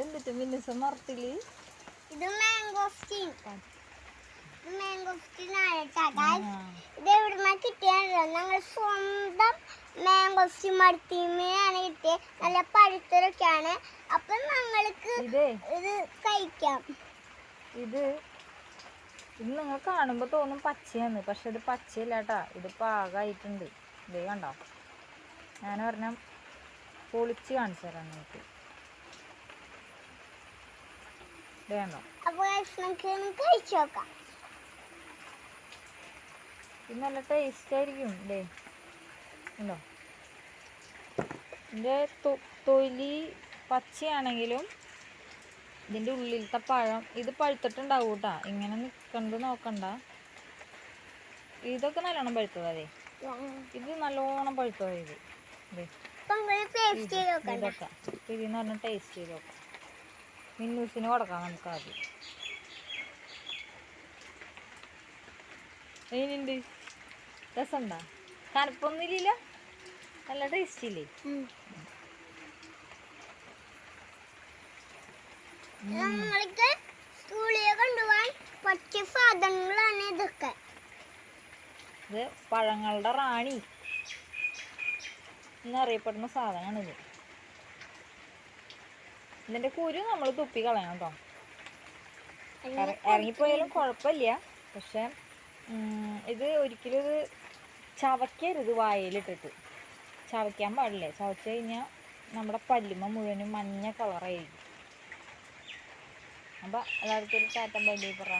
എന്നിട്ട് പിന്നെ സമർത്തിൽ ഇത് മാംഗോസ്റ്റീൻ ഇത് മാംഗോസ്റ്റീനാണ് കേട്ടോ ഗായ്സ് ഇത് എവിടുന്ന കിട്ടിയാണല്ലോ ഞങ്ങൾ സ്വന്തം മാംഗോസ്റ്റീൻ മടുത്തീമയാണ് കിട്ടിയത് നല്ല പഴുത്തരൊക്കെയാണ് അപ്പം ഞങ്ങൾക്ക് ഇത്? കഴിക്കാം. ഇത്? ഇത് നിങ്ങൾ കാണുമ്പോൾ തോന്നും പച്ചയാണ്. പക്ഷെ ഇത് പച്ചയല്ല കേട്ടാ ഇത് പാകമായിട്ടുണ്ട് ഇത് കണ്ടോ? ഞാൻ പറഞ്ഞ പൊളിച്ച് കാണിച്ചു തരാം നിങ്ങൾക്ക്. കണ്ടോ അപ്പോൾ നമുക്ക് കഴിച്ചു നോക്കാം. ഇത് നല്ല ടേസ്റ്റ് ആയിരിക്കും അല്ലേ ഉണ്ടോ? ഇതിന്റെ തൊലി പച്ചയാണെങ്കിലും ഇതിന്റെ ഉള്ളിലത്തെ പഴം ഇത് പഴുത്തിട്ടുണ്ടാവും കേട്ടാ ഇങ്ങനെ നിൽക്കണ്ട് നോക്കണ്ട. ഇതൊക്കെ നല്ലോണം പഴുത്തതാ ഇത് നല്ലോണം പഴുത്തതായത് ഇത്. ഇതൊക്കെ. ഇതിന്ന് പറഞ്ഞ ടേസ്റ്റ് ചെയ്ത് നോക്കാം. മിന്നൂസിന് കൊടുക്കാം നമുക്ക് ആദ്യം. എങ്ങനെയുണ്ട് രസമുണ്ടോ? കനപ്പൊന്നുമില്ല നല്ല ടേസ്റ്റ് ഇല്ലേ? ഉം. നമ്മൾക്ക് സ്കൂളിൽ കൊണ്ടുപോകാൻ പച്ച സാധനങ്ങളാണ് ഇതൊക്കെ. ഇത് പഴങ്ങളുടെ റാണി എന്നറിയപ്പെടുന്ന സാധനമാണിത്. ഇതിന്റെ കുരു നമ്മൾ തുപ്പി കളയണം കേട്ടോ. ഇറ- ഇറങ്ങിപ്പോയാലും കുഴപ്പമില്ല. പക്ഷെ ഇത് ഒരിക്കലും ഇത് ചവയ്ക്കരുത് വായയിലിട്ടിട്ട് ചവയ്ക്കാൻ പാടില്ലേ? ചവച്ച് കഴിഞ്ഞാൽ നമ്മുടെ പല്ലുമ മുഴുവനും മഞ്ഞ കളറായിരിക്കും. അപ്പം എല്ലാവർക്കും ഒരു ടാറ്റ ബൈ ബൈ പറ.